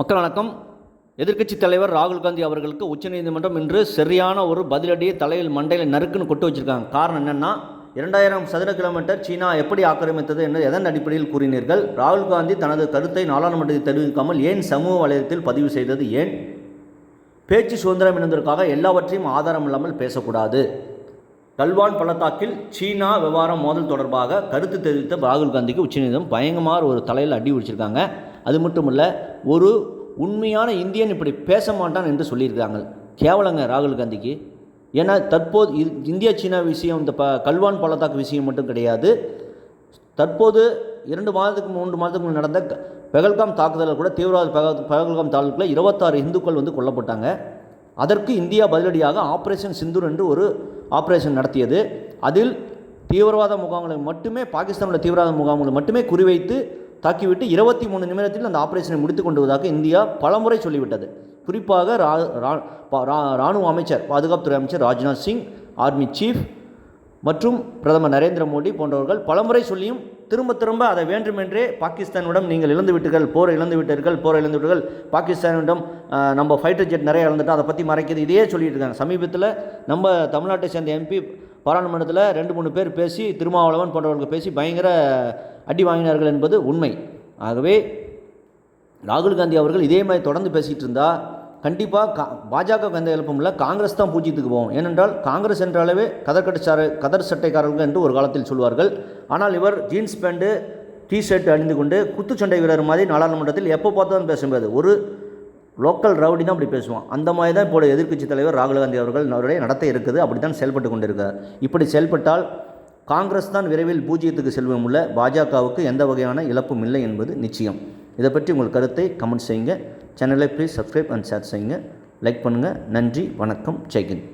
மக்கள் வணக்கம். எதிர்க்கட்சி தலைவர் ராகுல் காந்தி அவர்களுக்கு உச்சநீதிமன்றம் இன்று சரியான ஒரு பதிலடியை தலையில் மண்டையில் நறுக்குன்னு கொட்டு வச்சிருக்காங்க. காரணம் என்னென்னா இரண்டாயிரம் சதுர கிலோமீட்டர் சீனா எப்படி ஆக்கிரமித்தது என்று எதன் அடிப்படையில் கூறினீர்கள்? ராகுல் காந்தி தனது கருத்தை நாடாளுமன்றத்தில் தெரிவிக்காமல் ஏன் சமூக வலைதளத்தில் பதிவு செய்தது ஏன்? பேச்சு சுதந்திரம் என்பதற்காக எல்லாவற்றையும் ஆதாரம் இல்லாமல் பேசக்கூடாது. கல்வான் பள்ளத்தாக்கில் சீனா விவகாரம் மோதல் தொடர்பாக கருத்து தெரிவித்த ராகுல் காந்திக்கு உச்சநீதிமன்றம் பயங்கரமாக ஒரு தலையில் அடி பிடிச்சிருக்காங்க. அது மட்டும் இல்லை ஒரு உண்மையான இந்தியன் இப்படி பேச மாட்டான் என்று சொல்லியிருக்காங்க கேவலங்க ராகுல் காந்திக்கு. ஏன்னா தற்போது இந்தியா சீனா விஷயம் இந்த ப கல்வான் பள்ளத்தாக்கு விஷயம் மட்டும் கிடையாது. தற்போது இரண்டு மாதத்துக்கு மூன்று மாதத்துக்கு முன் நடந்த பெகல்காம் தாக்குதலில் கூட தீவிரவாத பெக- பெகல்காம் தாக்குதலில் இருபத்தாறு இந்துக்கள் வந்து கொல்லப்பட்டாங்க. அதற்கு இந்தியா பதிலடியாக ஆப்ரேஷன் சிந்தூர் என்று ஒரு ஆப்ரேஷன் நடத்தியது. அதில் தீவிரவாத முகாம்களை மட்டுமே பாகிஸ்தானில் தீவிரவாத முகாம்களை மட்டுமே குறிவைத்து தாக்கிவிட்டு இருபத்தி மூணு நிமிடத்தில் அந்த ஆபரேஷனை முடித்து கொண்டு இந்தியா பலமுறை சொல்லிவிட்டது. குறிப்பாக ரா ரா- பா- ராணுவ அமைச்சர் பாதுகாப்புத்துறை அமைச்சர் ராஜ்நாத் சிங் ஆர்மி சீஃப் மற்றும் பிரதமர் நரேந்திர மோடி போன்றவர்கள் பலமுறை சொல்லியும் திரும்ப திரும்ப அதை வேண்டுமென்றே பாகிஸ்தானிடம் நீங்கள் இழந்து விட்டீர்கள் போரை இழந்து விட்டீர்கள் போரை இழந்து விட்டீர்கள் பாகிஸ்தானிடம் நம்ம ஃபைட்டர் ஜெட் நிறைய இழந்துட்டோம் அதை பற்றி மறைக்கிறது இதையே சொல்லிட்டு இருக்காங்க. சமீபத்தில் நம்ம தமிழ்நாட்டை சேர்ந்த எம்பி பாராளுமன்றத்தில் ரெண்டு மூணு பேர் பேசி திருமாவளவன் போன்றவர்கள் பேசி பயங்கர அடி வாங்கினார்கள் என்பது உண்மை. ஆகவே ராகுல் காந்தி அவர்கள் இதே மாதிரி தொடர்ந்து பேசிகிட்டு இருந்தால் கண்டிப்பாக கா பாஜக எந்த எழுப்பும் இல்லை காங்கிரஸ் தான் பூஜ்ஜியத்துக்கு போவோம். ஏனென்றால் காங்கிரஸ் என்றாலே கதர்கட்டு கதர் சட்டைக்காரர்கள் என்று ஒரு காலத்தில் சொல்வார்கள். ஆனால் இவர் ஜீன்ஸ் பேண்ட்டு டிஷர்ட் அணிந்து கொண்டு குத்துச்சண்டை வீரர் மாதிரி நாடாளுமன்றத்தில் எப்போ பார்த்தாலும் பேச முடியாது ஒரு லோக்கல் ரவுடி தான் அப்படி பேசுவான். அந்த மாதிரி தான் இப்போ எதிர்க்கட்சி தலைவர் ராகுல் காந்தி அவர்கள் அவருடைய நடத்தை இருக்குது. அப்படி தான் செயல்பட்டு கொண்டிருக்கார். இப்படி செயல்பட்டால் காங்கிரஸ் தான் விரைவில் பூஜ்ஜியத்துக்கு செல்வம் உள்ள பாஜகவுக்கு எந்த வகையான இழப்பும் இல்லை என்பது நிச்சயம். இதை பற்றி உங்கள் கருத்தை கமெண்ட் செய்யுங்க. சேனலை ப்ளீஸ் சப்ஸ்கிரைப் அண்ட் ஷேர் செய்யுங்க. லைக் பண்ணுங்கள் நன்றி. வணக்கம். ஜெய்கின்